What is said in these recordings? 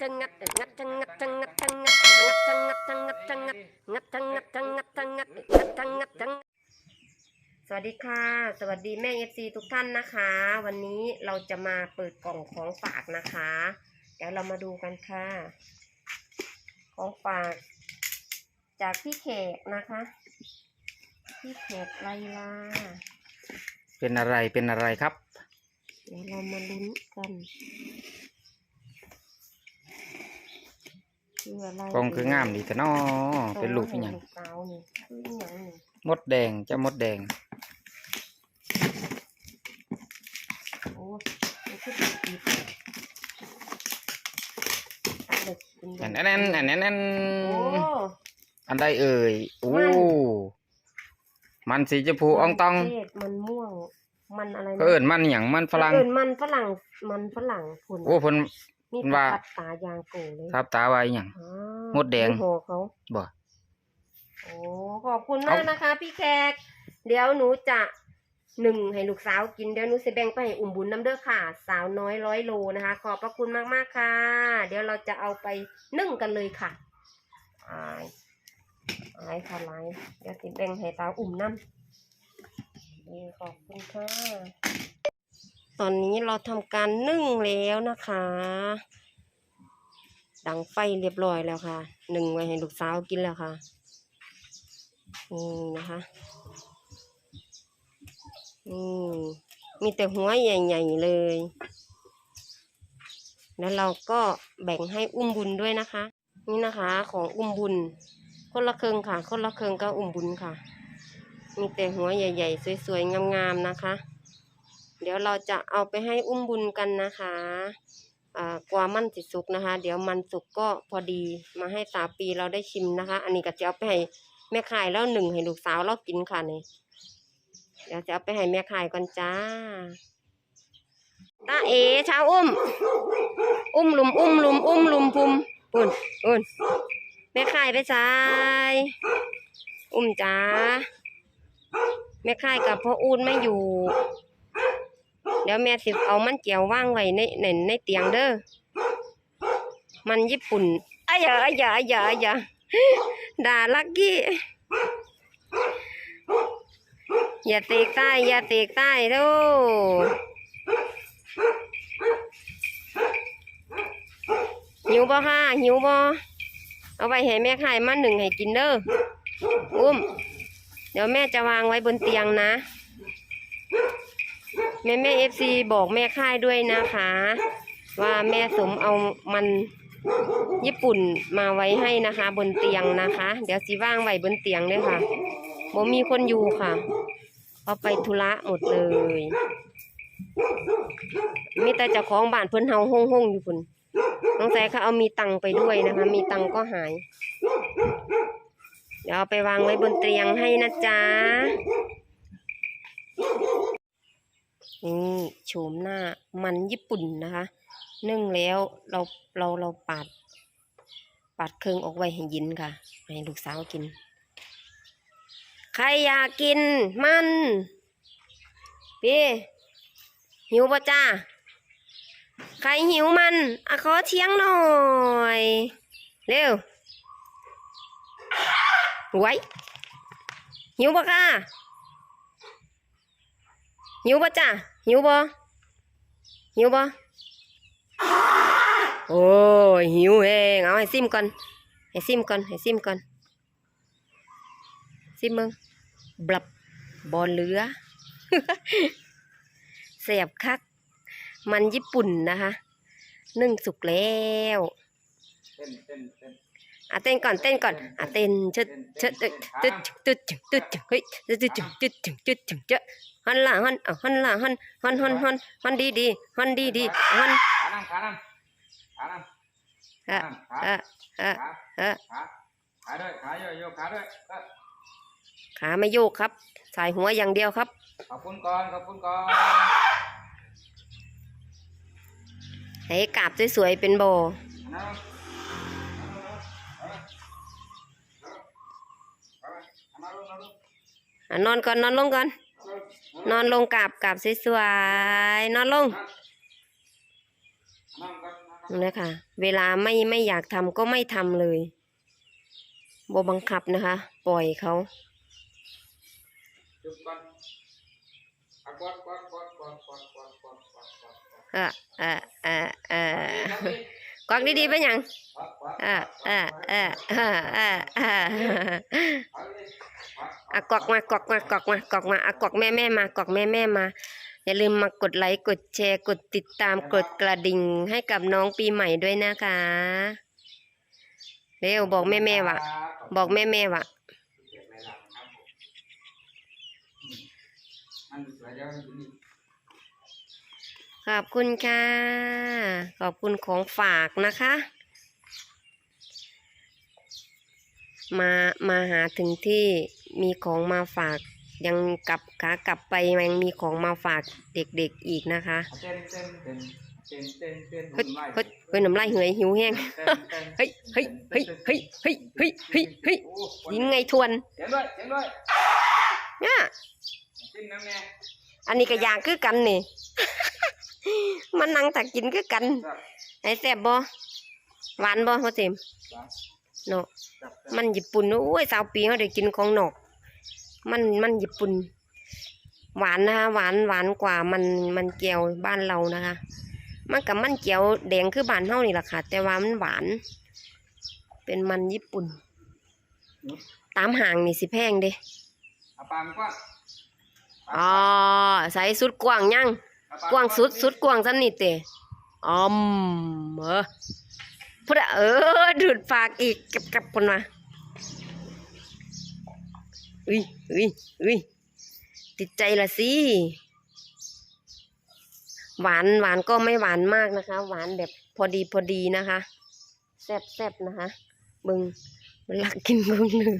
ทั้งงัดงัดทั้งงัดทั้งงัดทั้งงัดงัดทั้งงัดทั้งงัดทั้งงัดงัดทั้งงัดทั้งงัดทั้งงัดงัดทั้งงัดทั้งสวัสดีค่ะ สวัสดีแม่เอฟซีทุกท่านนะคะ วันนี้เราจะมาเปิดกล่องของฝากนะคะ เดี๋ยวเรามาดูกันค่ะ ของฝาก จากพี่เขกนะคะ พี่เขกไลลาเป็นอะไรเป็นอะไรครับ เดี๋ยวเรามาลุ้นกัน คืออะไรกองคืองามดีแต่นอเป็นลูกอีหยังลูกสาวนี่คืออหยังนี่มดแดงเจ้ามดแดงโอ้มันคือติดติดตัดเด็กเป็นอันนั้นอันนั้นอันนั้นโอ้อันใดเอ่ยโอ้มันมันสีชมพูอ่องตองมันเทศมันม่วง มันอะไรนะก็เอิญมันอหย่างมันฝรั่งเอิ้นมันฝรั่งมันฝรั่งผุนโอ้เพิ่ นนี่ว่าตัดตายางโกเลยทับตาไว้อหย่าง อ๋อมดแดงนี่ห่อเขา บ่ โอ้ขอบคุณมากนะคะ พี่แขก เดี๋ยวหนูจะหนึ่งให้ลูกสาวกินเดี๋ยวหนูจะแบ่งไปให้อุ่มบุญน้ำเด้อค่ะ สาวน้อยร้อยโลนะคะ ขอบพระคุณมากมากๆค่ะ เดี๋ยวเราจะเอาไปนึ่งกันเลยค่ะอายอายค่ะไลายเดี๋ยวสิแบ่งให้สาวอุ่มน้ำนี่ขอบคุณค่ะ ตอนนี้เราทำการนึ่งแล้วนะคะ ดังไฟเรียบร้อยแล้วค่ะ หนึ่งไว้ให้ลูกสาวกินแล้วค่ะ นี่นะคะนี่มีแต่หัวใหญ่ๆเลย แล้วเราก็แบ่งให้อุ้มบุญด้วยนะคะ นี่นะคะของอุ้มบุญ คนละเครึ่งค่ะ คนละเครึ่งก็อุ้มบุญค่ะ มีแต่หัวใหญ่ ๆ สวยๆงามๆนะคะ เดี๋ยวเราจะเอาไปให้อุ้มบุญกันนะคะอ่ากว่ามันสิสุกนะคะ เดี๋ยวมันสุกก็พอดีมาให้สาวปีเราได้ชิมนะคะ อันนี้ก็จะเอาไปให้แม่ขายแล้วหนึ่งให้ลูกสาวเรากินค่ะนี่เดี๋ยวจะเอาไปให้แม่ขายก่อนจ้าตาเอชาวอุ้ม อุ้มลุมอุ้มลุมอุ้มลุมพุมปุ่นปุ่นแม่ขายไปซ้ายอุ้มจ้าแม่ขายกับพ่ออูนไม่อยู่ เดี๋ยวแม่สิเอามันเจียวว่างไว้ในในในเตียงเด้อ มันญี่ปุ่นอ้ายอย่าอ้ายอย่าอ้ายอย่าอ้ายอย่าด่าลักกี้ อย่าเตกใต้อย่าเตกใต้เด้อหิวบ่ค่ะหิวบ่เอาไว้ให้แม่ขายมันหนึ่งให้กินเด้ออุ้ม เดี๋ยวแม่จะวางไว้บนเตียงนะ แม่แม่เอฟซีบอกแม่ค่ายด้วยนะคะ ว่าแม่สมเอามันญี่ปุ่นมาไว้ให้นะคะ บนเตียงนะคะ เดี๋ยวสิว่างไว้บนเตียงเลยค่ะบ่มีคนอยู่ค่ะเอาไปธุระหมดเลยมีแต่เจ้าของบ้านเพิ่นเฮาห้องห้องอยู่พุ่นน้องแซเขาเอามีตังไปด้วยนะคะ มีตังก็หาย เดี๋ยวเอาไปวางไว้บนเตียงให้นะจ๊ะ นี่โฉมหน้ามันญี่ปุ่นนะคะนึ่งแล้วเราเราเราปาด ปาดเครื่องออกไว้ให้ยินค่ะ ให้ลูกสาวกิน ใครอยากกินมันพี่หิวปะจ้าใครหิวมันอะขอเชียงหน่อย เร็วไว้หิวปะค่ะ หิวปะจ้ะหิวบ่หิวบ่โอ้ยหิวเองเอาให้ซิมก่อนให้ซิมก่อนให้ซิมก่อนซิมมึงบลับบอลเหลือเสียบคัก มันญี่ปุ่นนะคะนึ่งสุกแล้วเต้นเต้นเต้นอะเต้นก่อนเต้นก่อนอะเต้นชดชดตึ๊ดตึ๊ดตึ๊ดตึ๊ดเฮ้ยตึ๊ดตึ๊ดตึ๊ดตึ๊ดตึ๊ดตึ๊ด ฮันล่ะฮันอะฮันล่ะฮันฮันฮันฮันฮันดีดีฮันดีดีฮันขานั่งขานั่งขานั่งเอะเอะเอะขาขาขาด้วยขาโยโยขาด้วยขาไม่โยกครับสายหัวอย่างเดียวครับ ขอบคุณก่อนขอบคุณก่อนให้กาบสวยๆเป็นโบนอนก่อนนอนลงก่อน นอนลงกราบกราบสวยๆนอนลงนะคะ เวลาไม่ไม่อยากทำก็ไม่ทำเลยบบังคับนะคะ ปล่อยเขาเออเออเออเออกวักดีๆไปยังเออเออเออเออ อากวักมากวักมากวักมากวักมาอะกวักแม่แม่มากวักแม่แม่มา อย่าลืมมากดไลค์กดแชร์กดติดตามกดกระดิ่งให้กับน้องปีใหม่ด้วยนะคะเร็วบอกแม่แม่วะบอกแม่แม่วะขอบคุณค่ะ ขอบคุณของฝากนะคะ มามาหาถึงที่ มีของมาฝาก ยังกลับขากลับไปยังมีของมาฝากเด็กๆอีกนะคะเต้นเต้นเต้นเต้นเต้นเต้นเฮ้ยเฮ้ยเฮ้ยน้ำลายเหยหิวแห้งเฮ้ยเฮ้ยเฮ้ยเฮ้ยเฮ้ยเฮ้ยเฮ้ยเฮ้ยยิงไงทวนเสียงด้วยเสียงด้วยเนี่ยกินน้ำแน่อันนี้ก็อยางคือกันนี่มันนั่งตักกินคือกันครับไอ้แซ่บบ่หวานบ่พ่อเจมส์ครับเนาะครับมันญี่ปุ่นโอ้ยสาวปีเขาได้กินของนอก มันมันญี่ปุ่น หวานนะคะหวานหวานกว่ามันมันเกียวบ้านเรานะคะ มันกับมันเกียวแดงคือบ้านเฮานี่แหละค่ะ แต่ว่ามันหวาน เป็นมันญี่ปุ่น ตามห่างนี่สิแพงเด้เอาปากมันกว้างอ๋อใส่สุดกว้างยังเอาปกว้างสุดสุดกว้างสันนี่เตะอ๋อมเออพุทธะเออดูดปากอีกกับกับคนมา อุ้ยอุ้ยอุ้ยติดใจละสิ หวานหวานก็ไม่หวานมากนะคะ หวานแบบพอดีพอดีนะคะแซ่บแซ่บนะคะเบึงมันลักกินเบึงหนึ่ง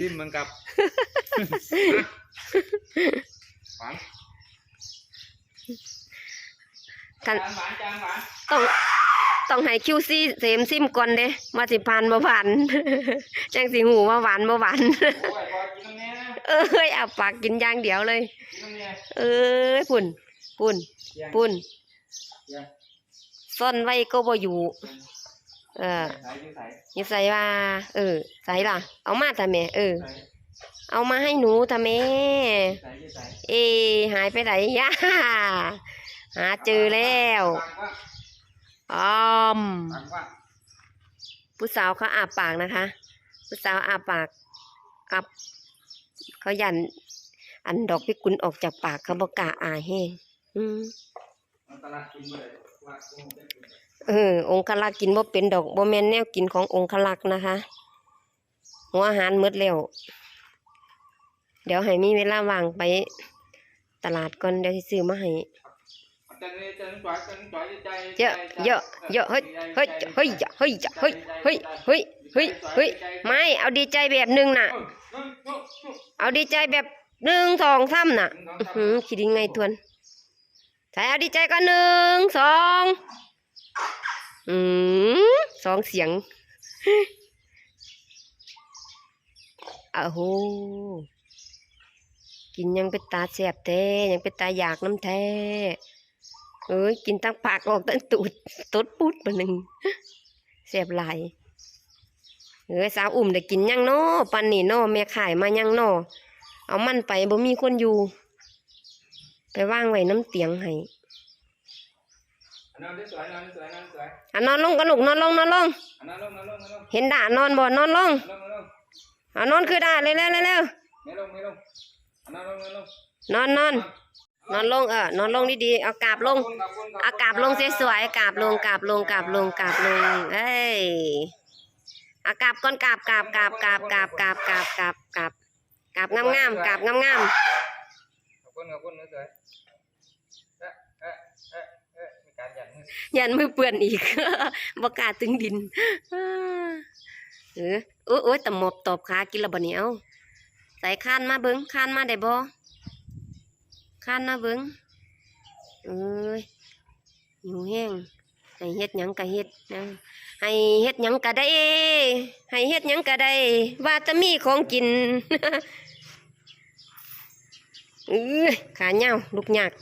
ดิ้นเหมือนกับหวานกันจานหวานจานหวานต้องต้องให้คิวซีเสมซิมก่อนเด้ว่าสิผ่านบ่ผ่านจังสิหูว่าหวานบ่หวานโอ้ยพอกินน้ำแน่นะเอ้ยเอาปากกินอย่างเดียวเลยกินน้ำแน่เอ้ยปุ่นปุ่นเยี่ยมปุ่นเยี่ยมซ่อนไว้ก็บ่อยู่ เออใส่ยืดใส่อย่าใส่ว่า เออ ใส่ล่ะ เอามาทำแม่เออใส่เอามาให้หนูทำแม่ใส่ยืดใส่เอ หายไปไหนย่าหาเจอแล้วปากกว้างอ้อมปากกว้างผู้สาวเขาอาปากนะคะ ผู้สาวอาปากอับ เขายัน อันดอกพิกุลออกจากปากเขาบอกกาอาแห้งอืมเลยว่าคงเออ องคลักกินบ่เป็นดอกบ่แม่นแนวกินขององคลักนะคะ หัวอาหารหมดแล้ว เดี๋ยวให้มีเวลาว่างไป ตลาดก่อนเดี๋ยวสิซื้อมาให้เยอะเยอะเยอะเฮ้ยเฮ้ยเฮ้ยเฮ้ยเฮ้ยเฮ้ยเฮ้ยเฮ้ยไม่เอาดีใจแบบหนึงน่ะ เอาดีใจแบบหนึ่งสองสามน่ะหือคิดยังไงทวนใส่เอาดีใจก็หนึ่งสองอืมสองเสียงอ้าโหกินยังเป็นตาแสบแท้ยังเป็นตาอยากน้ำแท้เอ้ยกินตั้งปากออกตั้งตูดตดปุดมาหนึ่งแสบหลาย เอ้ยสาวอุ่มได้กินยังนอปันนี่นอแม่ขายมายังนอเอามันไปบ่มีคนอยู่ ไปว่างไว้น้ำเตียงให้นอนสวยนอนสวยนอนสวยอะนอนลงกันลูกนอนลงนอนลงนอนลงนอนลงเห็นด่านอนบ่นอนลงนอนลงนอนลงเอานอนคือด่าเร็วเร็วเร็วเร็วไม่ลงไม่ลงนอนลงนอนลงนอนนอนนอนลงเออนอนลงดีๆเอากาบลงเอากาบลงสวยๆกาบลงกาบลงกาบลงกาบลงเอ้ย อากราบก่อนกราบกราบกราบกราบกราบกราบกราบกราบกราบกราบงามๆกราบงามขอบคุณขอบคุณสวยเอ๊ะเอ๊ะเอ๊ะเอ๊ะมีการหยันมือๆยันมือเปื้อนอีกบ่กล้าถึงดินเออโอ้ยโอ้ยตะหมอบตอบขากินและบ่เนี่ยเอาใส่คานมาเบิ้งคานมาได้บ่คานมาเบิ้งเอ้ยหิวแห้งให้เฮ็ดหยังก็เฮ็ดนะ ให้เฮ็ดหยังก็ได้ ให้เฮ็ดหยังก็ได้ ว่าจะมีของกินเอ้ยขาเหย้าลูกยาก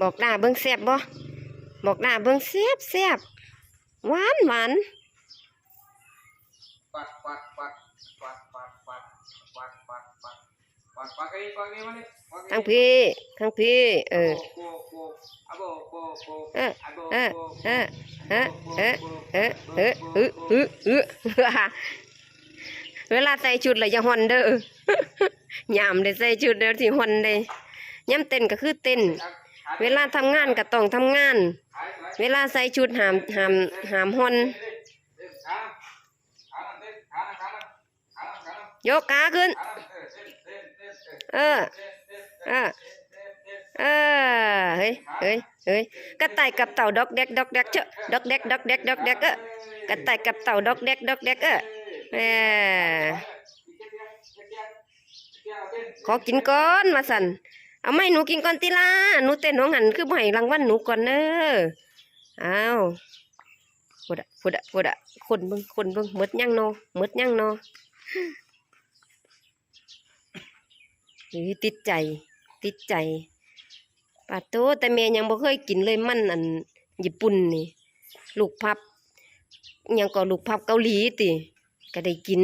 บอกหน้าเบิ้งแซบบ่บอกหน้าเบิ้งแซบแซบหวานหวานปักปักปักปัก ทั้งพี่ทั้งพี่ เออโบโบอะโบโบโบเอออะโบเออโบเออเออเออเออเออเออเออเออเวลาใส่ชุดเลยอย่าฮอนเด้อยามได้ใส่ชุดเดี๋ยวที่ฮอนได้ย่ำเต้นก็คือเต้น เวลาทำงานก็ต้องทำงาน เวลาใส่ชุดหามหามหามฮอนยกขาขึ้น เออ เออ เออ เฮ้ย เฮ้ย เฮ้ย กระต่ายกับเต่าดอกแดกดอกแดกเจาะดอกแดกดอกแดกดอกแดกเออกระต่ายกับเต่าดอกแดกดอกแดกเออเออขอกินก่อนมาสันเอาไม่หนูกินก่อนติล่ะหนูเต้นน้องหันคือให้รางวัลหนูก่อนเด้ออ้าวพุดอะพุดอะพุดอะคนเบิ่งคนเบิ่งมดยังโนหมดยังโน หรือติดใจ ติดใจปาโตแต่แม่ยังบ่เคยกินเลยมันอันญี่ปุ่นนี่ ลูกพับอิหยังก็ลูกพับเกาหลีติก็ได้กิน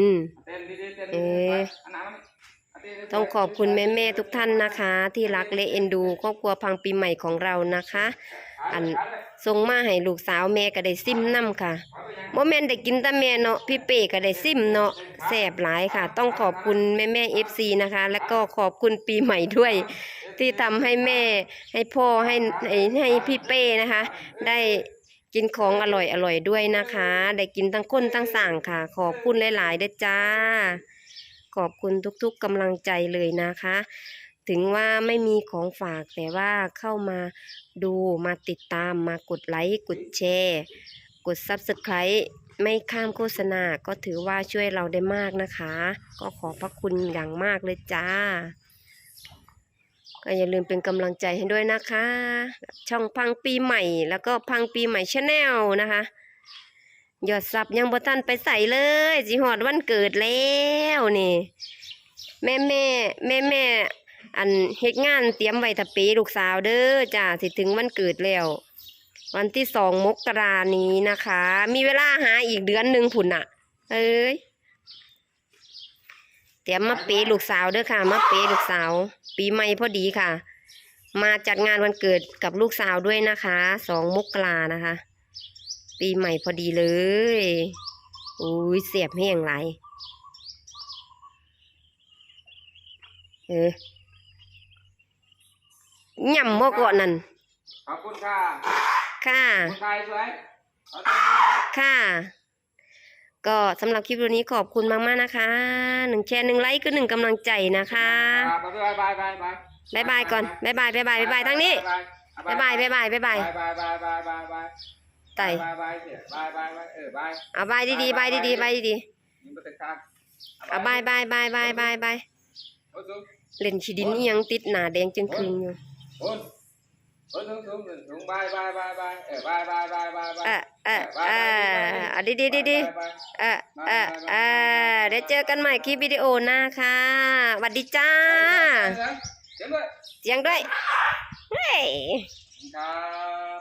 เอ๊ะต้องขอบคุณแม่ๆทุกท่านนะคะ ที่รักและเอ็นดู ครอบครัวพังปีใหม่ของเรานะคะ อัน ส่งมาให้ลูกสาวแม่ก็ได้ซิมน้ำค่ะบ่แม่นได้กินแต่แม่เนาะพี่เป้ก็ได้ซิมเนาะแซ่บหลายค่ะ ต้องขอบคุณแม่แม่เอฟซีนะคะ แล้วก็ขอบคุณปีใหม่ด้วย ที่ทำให้แม่ให้พ่อให้ให้ให้พี่เป้นะคะ ได้กินของอร่อยอร่อยด้วยนะคะ ได้กินทั้งคนทั้งสั่งค่ะ ขอบคุณหลายๆด้วยจ้า ขอบคุณทุกๆกำลังใจเลยนะคะ ถึงว่าไม่มีของฝากแต่ว่าเข้ามา ดูมาติดตามมากดไลค์กดแชร์ กด Subscribe ไม่ข้ามโฆษณาก็ถือว่าช่วยเราได้มากนะคะ ก็ขอพระคุณอย่างมากเลยจ้า ก็อย่าลืมเป็นกำลังใจให้ด้วยนะคะ ช่องพังปีใหม่ แล้วก็พังปีใหม่ชาแนลนะคะยอดซับยังบ่ทันไปใส่เลย สิหอดวันเกิดแล้วนี่ แม่แม่แม่แม่ อันเฮ็ดงานเตรียมไว้ถ้าเปลูกสาวเด้อจ้าสิถึงวันเกิดแล้ววันที่สองมกรานี้นะคะ มีเวลาหาอีกเดือนหนึ่งผุนอะเอ้ยเตรียมมาเปลูกสาวเด้อค่ะ มาเปลูกสาว ปีใหม่พอดีค่ะ มาจัดงานวันเกิดกับลูกสาวด้วยนะคะสองมกรานะคะ ปีใหม่พอดีเลยอุ้ยเสียบแห้งไหลายเออ ย่ำบ่ก่อนนั่นขอบคุณค่ะค่ะคุณชายสวยเอาตัวนี้ค่ะ ก็สำหรับคลิปวันนี้ขอบคุณมากๆนะคะหนึ่งแชร์หนึ่งไลค์คือหนึ่งกำลังใจนะคะครับบ๊ายบายบายบายบายบ๊ายบายก่อนบ๊ายบายบ๊ายบายบ๊ายบายทั้งนี้บ๊ายบายบ๊ายบายบ๊ายบายบายบายบายบายบายบายไต่บายบายเสียบายบายบายเออบายเอาบายดีๆบายดีๆบายดียิงไปตึกข้างๆเอาบายบายบายบายบายบายโอ้สูงเล่นชีดินอิหยังติดหนาแดงจึงคืนอยู่ โอ้โอ้สูงสูงสูงบายบายบายบายเออบายบายบายบายบายเออเออเออเอาดีดีดีดีเออเออเออเดี๋ยวเจอกันใหม่คลิปวิดีโอหน้าค่ะสวัสดีจ้าเดี๋ยวด้วยเสียงด้วยเฮ้ยครับ